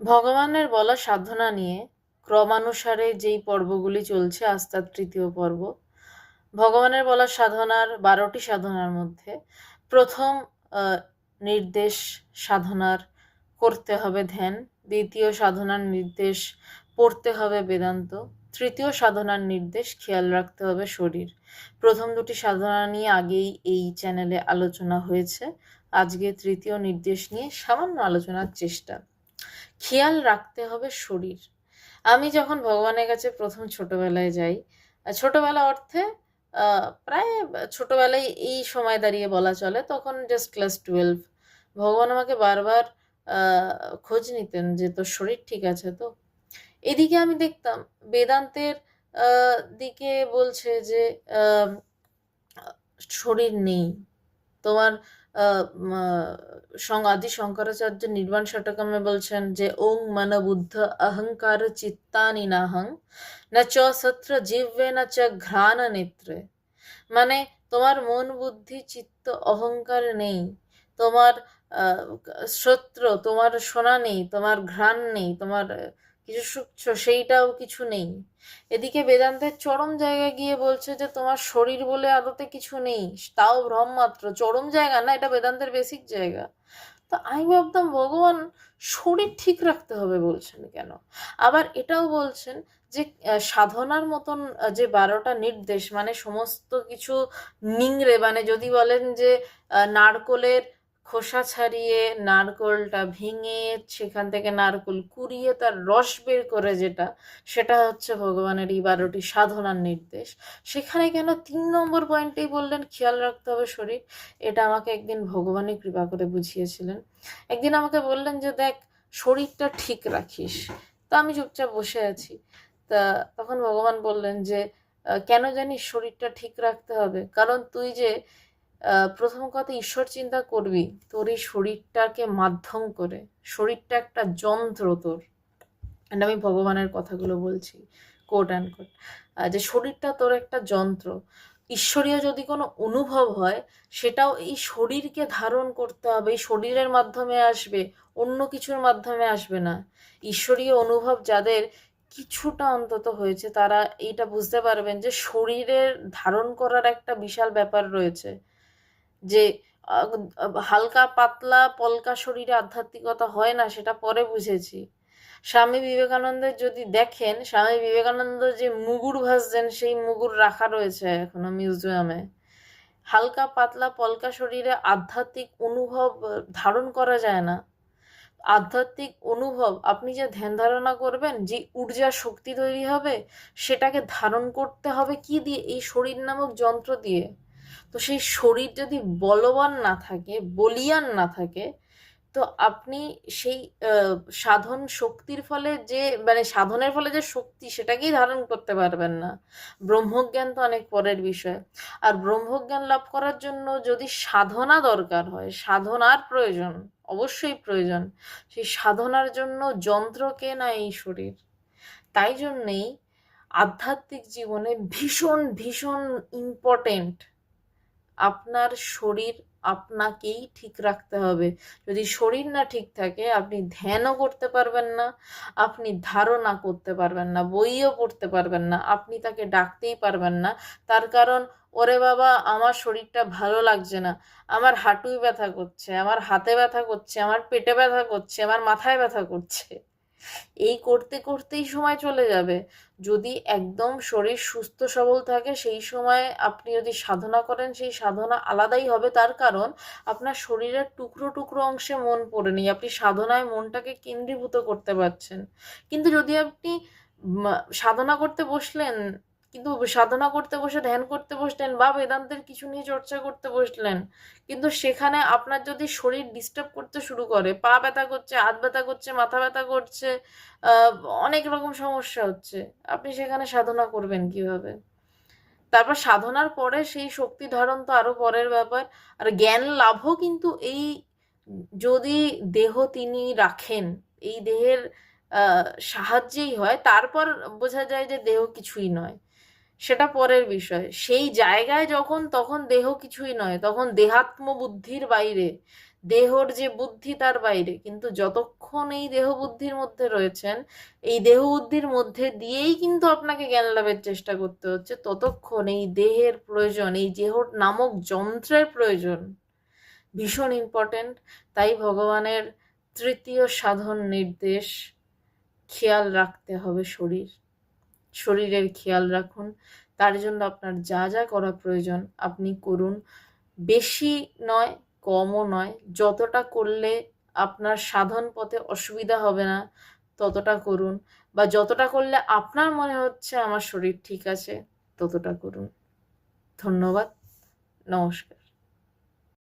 ভগবানের বলা সাধনা নিয়ে ক্রমানুসারে যেই পর্বগুলি চলছে, আজ তার তৃতীয় পর্ব। ভগবানের বলা সাধনার বারোটি সাধনার মধ্যে প্রথম নির্দেশ সাধনার করতে হবে ধ্যান, দ্বিতীয় সাধনার নির্দেশ পড়তে হবে বেদান্ত, তৃতীয় সাধনার নির্দেশ খেয়াল রাখতে হবে শরীর। প্রথম দুটি সাধনা নিয়ে আগেই এই চ্যানেলে আলোচনা হয়েছে। আজকে তৃতীয় নির্দেশ নিয়ে সামান্য আলোচনার চেষ্টা। খেয়াল রাখতে হবে শরীর। আমি যখন ভগবানের কাছে প্রথম ছোটবেলায় যাই ছোটবেলা অর্থে প্রায় ছোটবেলায় এই সময় দাঁড়িয়ে বলা চলে, তখন জাস্ট ক্লাস টুয়েলভ ভগবান আমাকে বারবার খোঁজ নিতেন যে তোর শরীর ঠিক আছে তো? এদিকে আমি দেখতাম বেদান্তের দিকে বলছে যে শরীর নেই। তোমার আদি শঙ্করাচার্য নির্বাণ ষটকমে বলছেন যে, ওং মন বুদ্ধ অহংকার চিত্তানি নাহং, না চ সত্র জিহ্বে না চ ঘ্রাণ নেত্রে। মানে তোমার মন বুদ্ধি, চিত্ত অহংকার নেই, তোমার সত্র তোমার শোনা নেই, তোমার ঘ্রাণ নেই, তোমার কিছু সেইটাও কিছু নেই। এদিকে বেদান্তের চরম জায়গায় গিয়ে বলছে যে, তোমার শরীর বলে আদতে কিছু নেই, তাও ভ্রম মাত্র। চরম জায়গা না, এটা বেদান্তের বেসিক জায়গা। তো আমি ভাবতাম, ভগবান, শরীর ঠিক রাখতে হবে, বলছেন কেন? আবার এটাও বলছেন যে সাধনার মতন যে বারোটা নির্দেশ মানে সমস্ত কিছু নিংড়ে মানে যদি বলেন যে নারকোলের খোসা ছাড়িয়ে নারকোলটা ভেঙে সেখান থেকে নারকোল কুড়িয়ে তার রস বের করে যেটা, সেটা হচ্ছে ভগবানের এই বারোটি সাধনার নির্দেশ। সেখানে কেন তিন নম্বর পয়েন্টেই বললেন, খেয়াল রাখতে হবে শরীর। এটা আমাকে একদিন ভগবানই কৃপা করে বুঝিয়েছিলেন। একদিন আমাকে বললেন যে, দেখ, শরীরটা ঠিক রাখিস। তা আমি চুপচাপ বসে আছি। তা তখন ভগবান বললেন যে কেন জানিস শরীরটা ঠিক রাখতে হবে? কারণ তুই যে প্রথম কথা ঈশ্বর চিন্তা করবি তোর এই শরীরটাকে মাধ্যম করে। শরীরটা একটা যন্ত্র তোর। And আমি ভগবানের কথাগুলো বলছি কোট অ্যান্ড কোট যে শরীরটা তোর একটা যন্ত্র। ঈশ্বরীয় যদি কোনো অনুভব হয়, সেটাও এই শরীরকে ধারণ করতে হবে। এই শরীরের মাধ্যমে আসবে, অন্য কিছুর মাধ্যমে আসবে না। ঈশ্বরীয় অনুভব যাদের কিছুটা অন্তত হয়েছে, তারা এইটা বুঝতে পারবেন যে শরীরের ধারণ করার একটা বিশাল ব্যাপার রয়েছে। যে হালকা পাতলা পলকা শরীরে আধ্যাত্মিকতা হয় না, সেটা পরে বুঝেছি। স্বামী বিবেকানন্দের যদি দেখেন, স্বামী বিবেকানন্দ যে মুগুর ভাসছেন সেই মুগুর রাখা রয়েছে এখনও মিউজিয়ামে। হালকা পাতলা পলকা শরীরে আধ্যাত্মিক অনুভব ধারণ করা যায় না। আধ্যাত্মিক অনুভব, আপনি যে ধ্যান ধারণা করবেন, যে ঊর্জা শক্তি তৈরি হবে, সেটাকে ধারণ করতে হবে কি দিয়ে? এই শরীর নামক যন্ত্র দিয়ে। তো সেই শরীর যদি বলবান না থাকে, বলিয়ান না থাকে, তো আপনি সেই সাধন শক্তির ফলে যে মানে সাধনের ফলে যে শক্তি সেটাকেই ধারণ করতে পারবেন না। ব্রহ্মজ্ঞান তো অনেক পরের বিষয়। আর ব্রহ্মজ্ঞান লাভ করার জন্য যদি সাধনা দরকার হয়, সাধনার প্রয়োজন, অবশ্যই প্রয়োজন, সেই সাধনার জন্য যন্ত্রকে না এই শরীর? তাই জন্যেই আধ্যাত্মিক জীবনে ভীষণ ভীষণ ইম্পর্টেন্ট আপনার শরীর আপনাকেই ঠিক রাখতে হবে। যদি শরীর না ঠিক থাকে, আপনি ধ্যানও করতে পারবেন না, আপনি ধারণা করতে পারবেন না, বইও পড়তে পারবেন না, আপনি তাকে ডাকতেই পারবেন না। তার কারণ, ওরে বাবা, আমার শরীরটা ভালো লাগছে না, আমার হাঁটুই ব্যথা করছে, আমার হাতে ব্যথা করছে, আমার পেটে ব্যথা করছে, আমার মাথায় ব্যথা করছে। এই করতে করতেই সময় চলে যাবে। যদি একদম শরীর সুস্থ সবল থাকে, সেই সময় আপনি যদি সাধনা করেন, সেই সাধনা আলাদাই হবে। তার কারণ, আপনার শরীরের টুকরো টুকরো অংশে মন পড়ে নেই। আপনি সাধনায় মনটাকে কেন্দ্রীভূত করতে পারছেন। কিন্তু যদি আপনি সাধনা করতে বসলেন কিন্তু সাধনা করতে বসে, ধ্যান করতে বসলেন বা বেদান্তের কিছু নিয়ে চর্চা করতে বসলেন। কিন্তু সেখানে আপনার যদি শরীর ডিস্টার্ব করতে শুরু করে, পা ব্যথা করছে, হাত ব্যথা করছে, মাথা ব্যথা করছে অনেক রকম সমস্যা হচ্ছে। আপনি সেখানে সাধনা করবেন কীভাবে? তারপর সাধনার পরে সেই শক্তি ধারণ তো আরও পরের ব্যাপার। আর জ্ঞান লাভও কিন্তু এই যদি দেহ তিনি রাখেন, এই দেহের সাহায্যেই হয়, তারপর বোঝা যায় যে দেহ কিছুই নয়। সেটা পরের বিষয়। সেই জায়গায় যখন, তখন দেহ কিছুই নয়, তখন দেহাত্ম বুদ্ধির বাইরে, দেহর যে বুদ্ধি তার বাইরে। কিন্তু যতক্ষণ এই দেহ বুদ্ধির মধ্যে রয়েছেন, এই দেহ বুদ্ধির মধ্যে দিয়েই কিন্তু আপনাকে জ্ঞান লাভের চেষ্টা করতে হচ্ছে। ততক্ষণ এই দেহের প্রয়োজন, এই দেহ নামক যন্ত্রের প্রয়োজন ভীষণ ইম্পর্ট্যান্ট তাই ভগবানের তৃতীয় সাধন নির্দেশ খেয়াল রাখতে হবে শরীর। শরীরের খেয়াল রাখুন। তার জন্য আপনার যা যা করা প্রয়োজন আপনি করুন। বেশি নয়, কমও নয়, যতটা করলে আপনার সাধন পথে অসুবিধা হবে না, ততটা করুন। বা যতটা করলে আপনার মনে হচ্ছে আমার শরীর ঠিক আছে, ততটা করুন। ধন্যবাদ, নমস্কার।